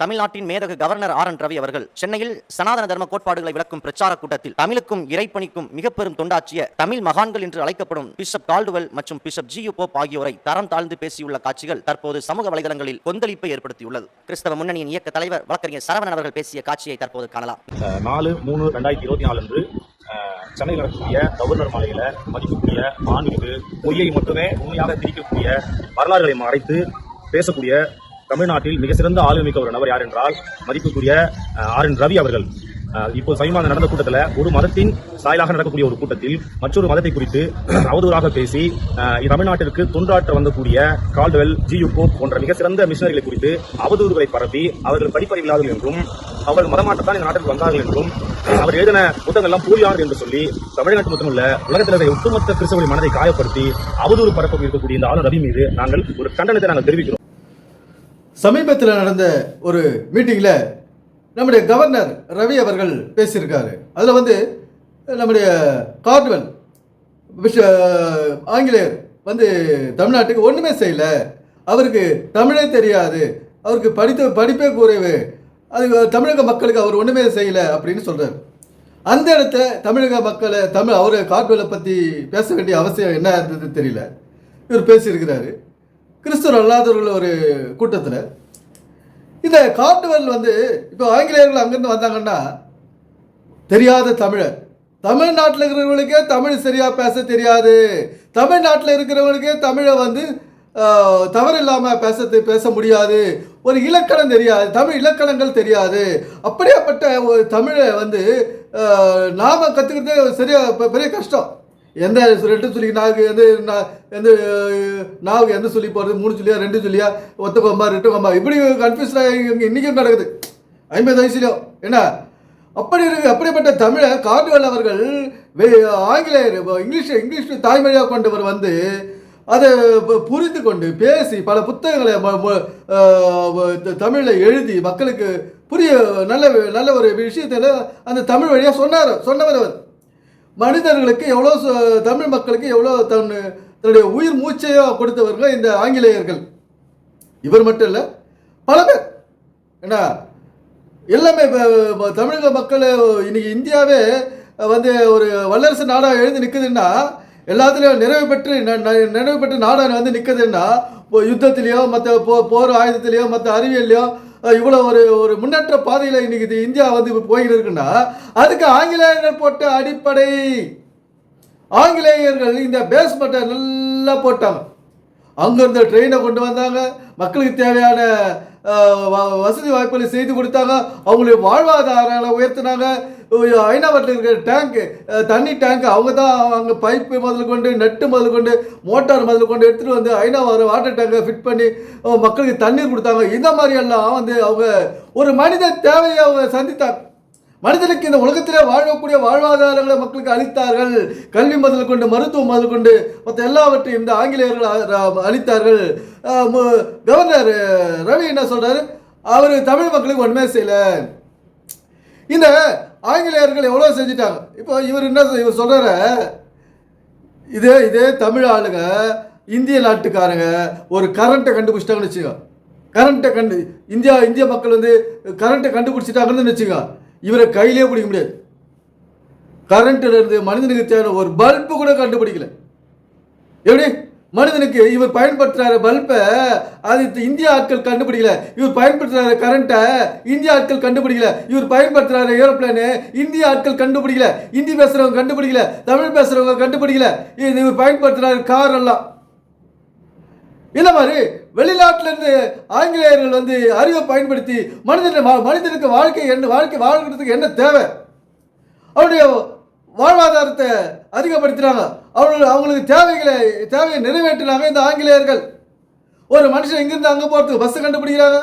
தமிழ்நாட்டின் மேதகு governor R N Ravi அவர்கள் சென்னையில் சனாதன தர்ம கோட்பாடுகளை விளக்கும் பிரச்சார கூட்டத்தில் தமிழுக்கும் இறைப்பணிக்கும் மிக பெரும் தொண்டாற்றிய தமிழ் மகான்கள் என்று அழைக்கப்படும் பிஷப் கால்டுவெல் மற்றும் பிஷப் ஜி போப் ஆகியோரை தரம் தாழ்ந்து பேசியுள்ள காட்சிகள் தற்போது சமூக வலைதளங்களில் கொந்தளிப்பை ஏற்படுத்தியுள்ளது. கிறிஸ்தவ முன்னணியின் இயக்க தலைவர் வழக்கறிஞர் சரவணன் அவர்கள் பேசிய காட்சியை தற்போது காணலாம். நாலு மூணு ரெண்டாயிரத்தி இருபத்தி நாலு அன்று சென்னையில் நடக்கக்கூடிய கவர்னர் மாலையில மதிக்கக்கூடிய ஆண்களுக்கு பொய்யை மட்டுமே உண்மையாக திரிக்கக்கூடிய வரலாறுகளை மறைத்து பேசக்கூடிய தமிழ்நாட்டில் மிக சிறந்த ஆளுமிக்க ஒரு நபர் யார் என்றால் மதிப்புக்குரிய ஆர் என் ரவி அவர்கள். இப்போது இப்போ சமீபமாக நடந்த கூட்டத்தில் ஒரு மதத்தின் சாயலாக நடக்கக்கூடிய ஒரு கூட்டத்தில் மற்றொரு மதத்தை குறித்து அவதூறாக பேசி தமிழ்நாட்டிற்கு தொண்டாற்ற வந்தக்கூடிய கால்டுவெல் ஜி போன்ற மிக சிறந்த மிஷினரிகளை குறித்து அவதூறுகளை பரப்பி அவர்கள் படிப்பறிவில்லாதவர்கள் என்றும் அவர்கள் மதமாற்றத்தான் இந்த நாட்டிற்கு வந்தார்கள் என்றும் அவர் எழுதின புத்தகங்கள்லாம் போலியானது என்று சொல்லி தமிழ்நாட்டு மட்டுமல்ல உலகத்தில் ஒட்டுமொத்த கிறிஸ்தவர்களின் மனதை காயப்படுத்தி அவதூறு பரப்ப இருக்கக்கூடிய இந்த ஆளுநர் ரவி மீது நாங்கள் ஒரு கண்டனத்தை நாங்கள் தெரிவிக்கிறோம். சமீபத்தில் நடந்த ஒரு மீட்டிங்கில் நம்முடைய கவர்னர் ரவி அவர்கள் பேசியிருக்காரு. அதில் வந்து நம்முடைய கார்ட்வெல் விஷ ஆங்கிலேயர் வந்து தமிழ்நாட்டுக்கு ஒன்றுமே செய்யலை. அவருக்கு தமிழே தெரியாது. அவருக்கு படித்த படிப்பே குறைவு. அது தமிழக மக்களுக்கு அவர் ஒன்றுமே செய்யலை அப்படின்னு சொல்கிறார் அந்த இடத்துல தமிழக மக்களை தமிழ் அவர் கார்டுவெலை பற்றி பேச வேண்டிய அவசியம் என்ன இருந்தது தெரியல. இவர் பேசியிருக்கிறாரு. கிறிஸ்துவர் அல்லாதவர்கள் ஒரு கூட்டத்தில் இந்த கார்டுவெல் வந்து இப்போ ஆங்கிலேயர்கள் அங்கேருந்து வந்தாங்கன்னா தெரியாத தமிழர். தமிழ்நாட்டில் இருக்கிறவங்களுக்கே தமிழ் சரியாக பேச தெரியாது. தமிழ்நாட்டில் இருக்கிறவங்களுக்கே தமிழை வந்து தவறு இல்லாமல் பேச பேச முடியாது. ஒரு இலக்கணம் தெரியாது தமிழ் இலக்கணங்கள் தெரியாது. அப்படியாப்பட்ட ஒரு தமிழை வந்து நாம் கற்றுக்கிறது சரியாக சரியா பெரிய கஷ்டம். எந்த ரெண்டு சொல்லி நாக்கு எந்த எந்த நாவுக்கு எந்த சொல்லி போகிறது மூணு சொல்லியா ரெண்டு சொல்லியா? ஒத்த கொம்பா ரெண்டு கொம்பா? இப்படி கன்ஃபியூஸ்டாக இங்கே இன்றைக்கும் நடக்குது. ஐம்பது வயசுலையும் என்ன? அப்படி இருக்கு அப்படிப்பட்ட தமிழை கார்டுவெல் அவர்கள் ஆங்கிலேயர் இங்கிலீஷ் இங்கிலீஷ் தாய்மொழியாக கொண்டவர் வந்து அதை பு- புரிந்து கொண்டு பேசி பல புத்தகங்களை ம- த- தமிழில் எழுதி மக்களுக்கு புரிய நல்ல நல்ல ஒரு விஷயத்தில் அந்த தமிழ் வழியாக சொன்னார் சொன்னவர் அவர். மனிதர்களுக்கு எவ்வளோ தமிழ் மக்களுக்கு எவ்வளோ தன் தன்னுடைய உயிர் மூச்சையோ கொடுத்தவர்கள் இந்த ஆங்கிலேயர்கள். இவர் மட்டும் இல்லை பல பேர். என்ன எல்லாமே இப்போ தமிழக மக்கள் இன்னைக்கு இந்தியாவே வந்து ஒரு வல்லரசு நாடாக எழுந்து நிற்குதுன்னா எல்லாத்துலேயும் நிறைவு பெற்று நிறைவு பெற்ற நாடாக வந்து நிற்குதுன்னா இப்போ யுத்தத்திலேயோ மற்ற போ போர் ஆயுதத்திலேயோ மற்ற அறிவியல்லையோ இவ்வளோ ஒரு ஒரு முன்னேற்ற பாதையில் இன்னைக்கு இது இந்தியா வந்து இப்போ போயிட்டு இருக்குன்னா அதுக்கு ஆங்கிலேயர்கள் போட்ட அடிப்படை. ஆங்கிலேயர்கள் இந்த பேஸ்மெண்ட்டை நல்லா போட்டாங்க. அங்கேருந்து ட்ரெயினை கொண்டு வந்தாங்க. மக்களுக்கு தேவையான வ- வசதி வாய்ப்புகளை செய்து கொடுத்தாங்க. அவங்களுடைய வாழ்வாதாரங்களை உயர்த்தினாங்க. ஐநாவட்டில் இருக்கிற டேங்க்கு தண்ணி டேங்க் அவங்க தான் அங்கே பைப்பு முதல் கொண்டு நெட்டு முதல் கொண்டு மோட்டார் முதல் கொண்டு எடுத்துகிட்டு வந்து ஐநா வர வாட்டர் டேங்கை ஃபிட் பண்ணி மக்களுக்கு தண்ணீர் கொடுத்தாங்க. இந்த மாதிரியெல்லாம் வந்து அவங்க ஒரு மனித தேவையை அவங்க சந்தித்தாங்க. மனிதனுக்கு இந்த உலகத்திலே வாழக்கூடிய வாழ்வாதாரங்களை மக்களுக்கு அளித்தார்கள். கல்வி முதல் கொண்டு மருத்துவம் முதல் கொண்டு மற்ற எல்லாவற்றையும் இந்த ஆங்கிலேயர்கள் அளித்தார்கள். கவர்னர் ரவி என்ன சொல்கிறாரு அவர் தமிழ் மக்களுக்கு ஒன்றுமே செய்யலை. இந்த ஆங்கிலேயர்கள் எவ்வளோ செஞ்சிட்டாங்க? இப்போ இவர் என்ன இவர் சொல்கிற இதே இதே தமிழ் ஆளுங்க இந்திய நாட்டுக்காரங்க ஒரு கரண்ட்டை கண்டுபிடிச்சிட்டாங்கன்னு வச்சுக்கோ. கரண்ட்டை கண்டு இந்தியா இந்திய மக்கள் வந்து கரண்ட்டை கண்டுபிடிச்சிட்டாங்கன்னு வச்சுக்கோ. இவரை கையிலே பிடிக்க முடியாது. கரண்ட்டில் இருந்து மனிதனுக்கு தேவையான ஒரு பல்பு கூட கண்டுபிடிக்கல. எப்படி? மனிதனுக்கு இவர் பயன்படுத்துகிற பல்பை அது இந்திய ஆட்கள் கண்டுபிடிக்கல. இவர் பயன்படுத்துகிற கரண்ட்டை இந்திய ஆட்கள் கண்டுபிடிக்கல. இவர் பயன்படுத்துகிற ஏரோப்ளேனு இந்திய ஆட்கள் கண்டுபிடிக்கல. ஹிந்தி பேசுகிறவங்க கண்டுபிடிக்கல. தமிழ் பேசுகிறவங்க கண்டுபிடிக்கல. இது இவர் பயன்படுத்துகிற கார் எல்லாம். இந்த மாதிரி வெளிநாட்டிலிருந்து ஆங்கிலேயர்கள் வந்து அறிவை பயன்படுத்தி மனிதன் மனிதனுக்கு வாழ்க்கை என்ன வாழ்க்கை வாழ்கிறதுக்கு என்ன தேவை? அவருடைய வாழ்வாதாரத்தை அதிகப்படுத்தினாங்க. அவங்களுக்கு அவங்களுக்கு தேவைகளை தேவையை நிறைவேற்றினாங்க இந்த ஆங்கிலேயர்கள். ஒரு மனுஷன் இங்கேருந்து அங்கே போகிறதுக்கு பஸ்ஸை கண்டுபிடிக்கிறாங்க.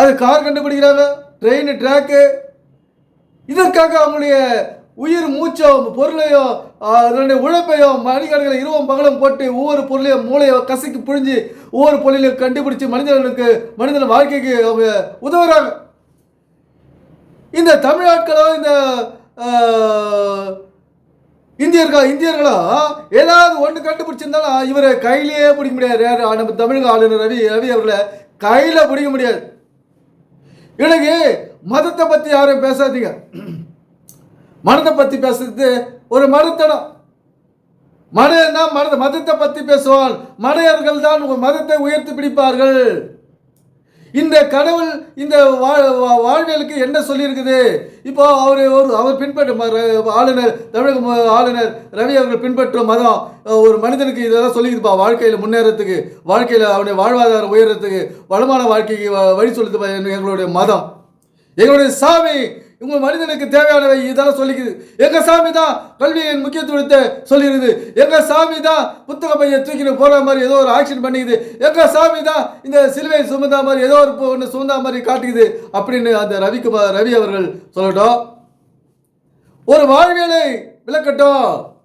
அது கார் கண்டுபிடிக்கிறாங்க. ட்ரெயின் ட்ராக்கு இதற்காக அவங்களுடைய உயிர் மூச்சோ பொருளையோ அதனுடைய உழைப்பையோ மணிக்கணக்கில் இருவம் பகலும் போட்டு ஒவ்வொரு பொருளையும் மூளையோ கசக்கி புழிஞ்சு ஒவ்வொரு பொருளையும் கண்டுபிடிச்சி மனிதர்களுக்கு மனிதன் வாழ்க்கைக்கு அவங்க உதவுறாங்க. இந்த தமிழாட்களோ இந்த இந்தியர்கள் இந்தியர்களா? ஏதாவது ஒன்று கண்டுபிடிச்சிருந்தாலும் இவரை கையிலேயே பிடிக்க முடியாது. யாரு? நம்ம தமிழக ஆளுநர் ரவி ரவி அவர்களை கையில் பிடிக்க முடியாது. எனக்கு மதத்தை பற்றி யாரும் பேசாதீங்க. மதத்தை பற்றி பேசுறது ஒரு மறுத்தனம் மடையன்னா மத மதத்தை பற்றி பேசுவான் மடையர்கள் தான் மதத்தை உயர்த்தி பிடிப்பார்கள். இந்த கடவுள் இந்த வா- வா- வாழ்வியலுக்கு என்ன சொல்லியிருக்குது? இப்போ அவர் ஒரு அவர் பின்பற்றும் ஆளுநர் தமிழக ஆளுநர் ரவி அவர்கள் பின்பற்றும் மதம். ஒரு மனிதனுக்கு இதெல்லாம் சொல்லிக்குதுப்பா வாழ்க்கையில் முன்னேறத்துக்கு வாழ்க்கையில் அவனுடைய வாழ்வாதாரம் உயர்றதுக்கு வளமான வாழ்க்கைக்கு வ- வழி சொல்லுதுப்பா எங்களுடைய மதம். எங்களுடைய சாமி உங்க மனிதனுக்கு தேவையானவை இதெல்லாம் சொல்லிக்குது. எங்க சாமி தான் கல்வியின் முக்கியத்துவத்தை சொல்லிடுது எங்க சாமி தான் புத்தக பைய தூக்கிட்டு போற மாதிரி ஏதோ ஒரு ஆக்ஷன் பண்ணிக்குது. எங்க சாமி தான் இந்த சிலுவை சுமந்தா மாதிரி ஏதோ ஒரு ஒன்று சுமந்தா மாதிரி காட்டுக்குது அப்படின்னு அந்த ரவிக்குமார் ரவி அவர்கள் சொல்லட்டும். ஒரு வாழ்வியலை விளக்கட்டும்.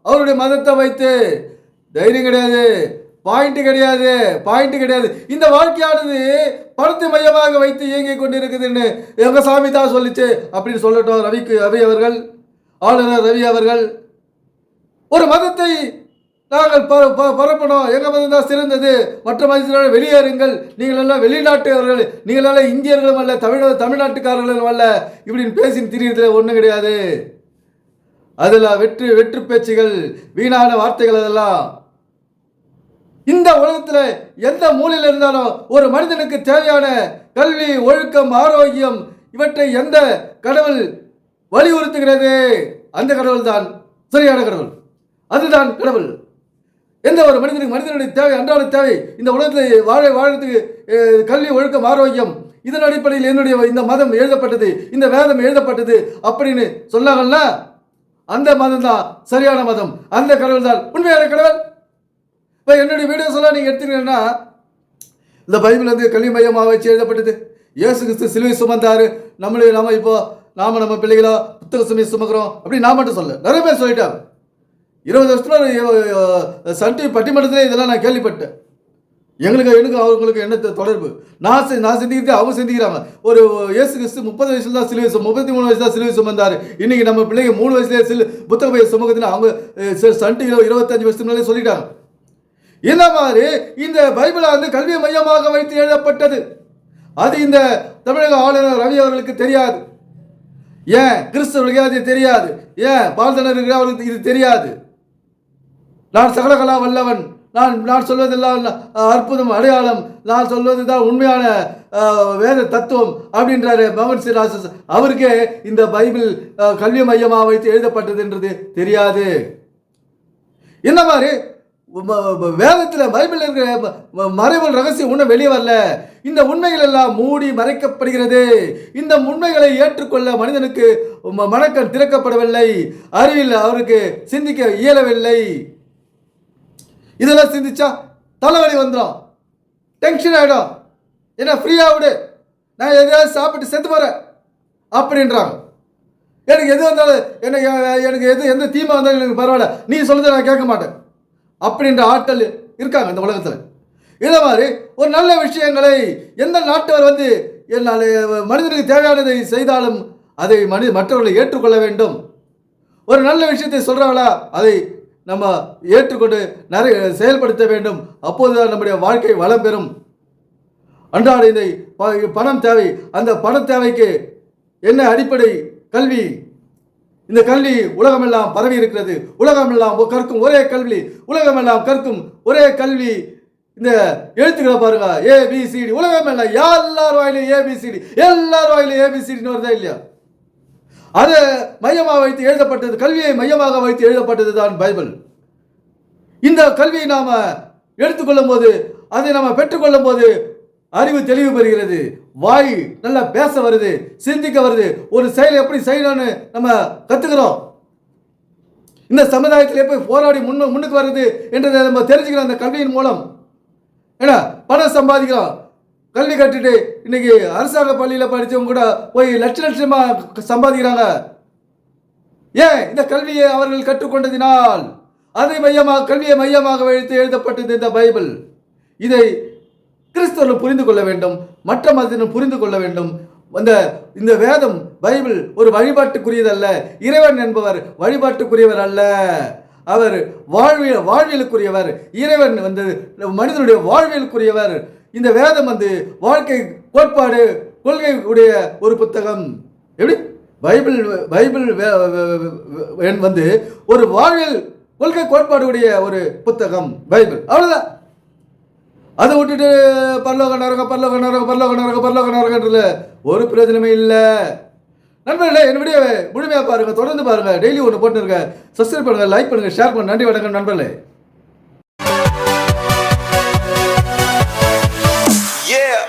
அவருடைய மதத்தை வைத்து தைரியம் கிடையாது. பாயிண்ட் கிடையாது பாயிண்ட் கிடையாது. இந்த வாழ்க்கையானது பணத்தை மையமாக வைத்து இயங்கிக் கொண்டிருக்குதுன்னு எங்க சாமி தான் சொல்லிச்சு அப்படின்னு சொல்லட்டும் ரவிக்கு ரவி அவர்கள் ஆளுநர் ரவி அவர்கள். ஒரு மதத்தை நாங்கள் ப- ப- பரப்பணும். எங்கள் மதம் தான் சிறந்தது. மற்ற மதத்தினோட வெளியேறுங்கள். நீங்கள் எல்லாம் வெளிநாட்டவர்கள் நீங்கள் எல்லாம் இந்தியர்களும் அல்ல தமிழ் தமிழ்நாட்டுக்காரர்களும் அல்ல. இப்படின்னு பேசின்னு திரியறதுல ஒன்றும் கிடையாது. அதில் வெற்று வெற்று பேச்சுகள் வீணான வார்த்தைகள் அதெல்லாம். இந்த உலகத்தில் எந்த மூலையில் இருந்தாலும் ஒரு மனிதனுக்கு தேவையான கல்வி ஒழுக்கம் ஆரோக்கியம் இவற்றை எந்த கடவுள் வலியுறுத்துகிறது? அந்த கடவுள் தான் சரியான கடவுள். அதுதான் கடவுள். எந்த ஒரு மனிதனுக்கு மனிதனுடைய தேவை அன்றாட தேவை இந்த உலகத்தில் வாழ வாழறதுக்கு கல்வி ஒழுக்கம் ஆரோக்கியம் இதன் அடிப்படையில் என்னுடைய இந்த மதம் எழுதப்பட்டது இந்த வேதம் எழுதப்பட்டது அப்படின்னு சொன்னாங்கல்ல அந்த மதம் தான் சரியான மதம். அந்த கடவுள் தான் உண்மையான கடவுள்? இப்போ என்னுடைய வீடியோஸ் எல்லாம் நீங்கள் எடுத்துக்கிறீங்கன்னா இந்த பைபிள் வந்து கல்வி மையமாக வச்சு எழுதப்பட்டது. இயேசு கிறிஸ்து சிலுவை சுமந்தார். நம்மளே நாம இப்போ நாம நம்ம பிள்ளைகளோ புத்தக சுமை சுமக்கிறோம் அப்படி நான் மட்டும் சொல்ல நிறைய பேர் சொல்லிட்டாங்க. இருபது வருஷத்துல சன் டிவி பட்டிமன்றத்திலே இதெல்லாம் நான் கேள்விப்பட்டேன். எங்களுக்கு எனக்கு அவங்களுக்கு என்ன தொடர்பு? நான் நான் சிந்திக்கிறது அவங்க சிந்திக்கிறாங்க. ஒரு இயேசு கிறிஸ்து முப்பது வயசுல தான் சிலுவை முப்பத்தி மூணு வயசு தான் சிலுவை சுமந்தார். இன்னைக்கு நம்ம பிள்ளைங்க மூணு வயசுலேயே சிலு புத்தக பைய சுமக்குதுன்னு அவங்க அஹ், சன் டிவியில் இருபத்தஞ்சு வருஷத்துக்கு முன்னாலே சொல்லிட்டாங்க. இந்த மாதிரி இந்த பைபிளை வந்து கல்வி மையமாக வைத்து எழுதப்பட்டது. அது இந்த தமிழக ஆளுநர் ரவி அவர்களுக்கு தெரியாது. ஏன் கிறிஸ்தவர்களுக்கு அது தெரியாது? ஏன் பால்தனருக்கு அவர்களுக்கு இது தெரியாது? நான் சகலகலா வல்லவன். நான் நான் சொல்வதெல்லாம் அற்புதம் அடையாளம். நான் சொல்வது தான் உண்மையான வேத தத்துவம் அப்படின்றாரு பவன் சிராசஸ். அவருக்கே இந்த பைபிள் கல்வி மையமாக வைத்து எழுதப்பட்டது என்றது தெரியாது. இந்த மாதிரி வேதத்தில் பைபிள் இருக்கிற மறைவல் ரகசியம் ஒன்றும் வெளியே வரல. இந்த உண்மைகள் எல்லாம் மூடி மறைக்கப்படுகிறது. இந்த உண்மைகளை ஏற்றுக்கொள்ள மனிதனுக்கு மணக்கம் திறக்கப்படவில்லை. அறிவில் அவருக்கு சிந்திக்க இயலவில்லை. இதெல்லாம் சிந்திச்சா தலைவலி வந்துடும் டென்ஷன் ஆகிடும் என்ன ஃப்ரீயாக விடு. நான் எதையாவது சாப்பிட்டு செத்து போகிறேன் அப்படின்றாங்க. எனக்கு எது வந்தாலும் எனக்கு எனக்கு எது எந்த தீமை வந்தாலும் எனக்கு பரவாயில்ல. நீ சொல்றதை நான் கேட்க மாட்டேன். அப்படின்ற ஆட்கள் இருக்காங்க இந்த உலகத்தில். இதே மாதிரி ஒரு நல்ல விஷயங்களை எந்த நாட்டவர் வந்து என்னால் மனிதனுக்கு தேவையானதை செய்தாலும் அதை மனித மற்றவர்களை ஏற்றுக்கொள்ள வேண்டும். ஒரு நல்ல விஷயத்தை சொல்கிறாங்களா அதை நம்ம ஏற்றுக்கொண்டு நிறைய செயல்படுத்த வேண்டும். அப்போதுதான் நம்முடைய வாழ்க்கை வளம் பெறும். அன்றாட இந்த ப- பணம் தேவை. அந்த பண தேவைக்கு என்ன அடிப்படை கல்வி? இந்த கல்வி உலகமெல்லாம் பரவி இருக்கிறது உலகமெல்லாம் கற்கும் ஒரே கல்வி உலகமெல்லாம் கற்கும் ஒரே கல்வி. இந்த எழுத்துக்களை பாருங்க. ஏபிசிடி உலகமெல்லாம் எல்லார் வாயிலும் ஏபிசிடி எல்லார் வாயிலும் ஏபிசிடின்னு வருதா இல்லையா? அதை மையமாக வைத்து எழுதப்பட்டது கல்வியை மையமாக வைத்து எழுதப்பட்டது தான் பைபிள். இந்த கல்வியை நாம எடுத்துக்கொள்ளும் போது அதை நாம பெற்றுக்கொள்ளும் போது அறிவு தெளிவு பெறுகிறது. வாய் நல்லா பேச வருது சிந்திக்க வருது. ஒரு செயல் எப்படி செய்யணும்னு நம்ம கத்துக்கிறோம். இந்த சமுதாயத்தில் எப்படி போராடி முன்னு முன்னுக்கு வருது என்றதை நம்ம தெரிஞ்சுக்கிறோம் அந்த கல்வியின் மூலம். ஏன்னா பணம் சம்பாதிக்கிறோம். கல்வி கட்டிட்டு இன்னைக்கு அரசாங்க பள்ளியில் படித்தவங்க கூட போய் லட்ச லட்சமா சம்பாதிக்கிறாங்க. ஏன்? இந்த கல்வியை அவர்கள் கற்றுக்கொண்டதினால். அதை மையமாக கல்வியை மையமாக வைத்து எழுதப்பட்டது இந்த பைபிள். இதை கிறிஸ்தவர்கள் புரிந்து கொள்ள வேண்டும் மற்ற மதத்தினர் புரிந்து கொள்ள வேண்டும். அந்த இந்த வேதம் பைபிள் ஒரு வழிபாட்டுக்குரியதல்ல இறைவன் என்பவர் வழிபாட்டுக்குரியவர் அல்ல. அவர் வாழ்வியல் வாழ்வியலுக்குரியவர். இறைவன் வந்து மனிதனுடைய வாழ்வியலுக்குரியவர். இந்த வேதம் வந்து வாழ்க்கை கோட்பாடு கொள்கை உடைய ஒரு புத்தகம். எப்படி? பைபிள் பைபிள் வந்து ஒரு வாழ்வியல் கொள்கை கோட்பாடுடைய ஒரு புத்தகம் பைபிள். அவ்வளோதான் அதை விட்டுட்டு பல்லோக நரகம் பல்லோக நரகம் பல்லோக நரகம் பல்லோக நரகன்றது ஒரு பிரயோஜனமே இல்லை. நண்பர்களே என்னுடைய முழுமையாக பாருங்கள் தொடர்ந்து பாருங்கள் டெய்லி ஒன்று போட்டுருங்க. சப்ஸ்கிரைப் பண்ணுங்கள் லைக் பண்ணுங்கள் ஷேர் பண்ணுங்கள் நன்றி வணக்கம் நண்பர்களே. Yeah.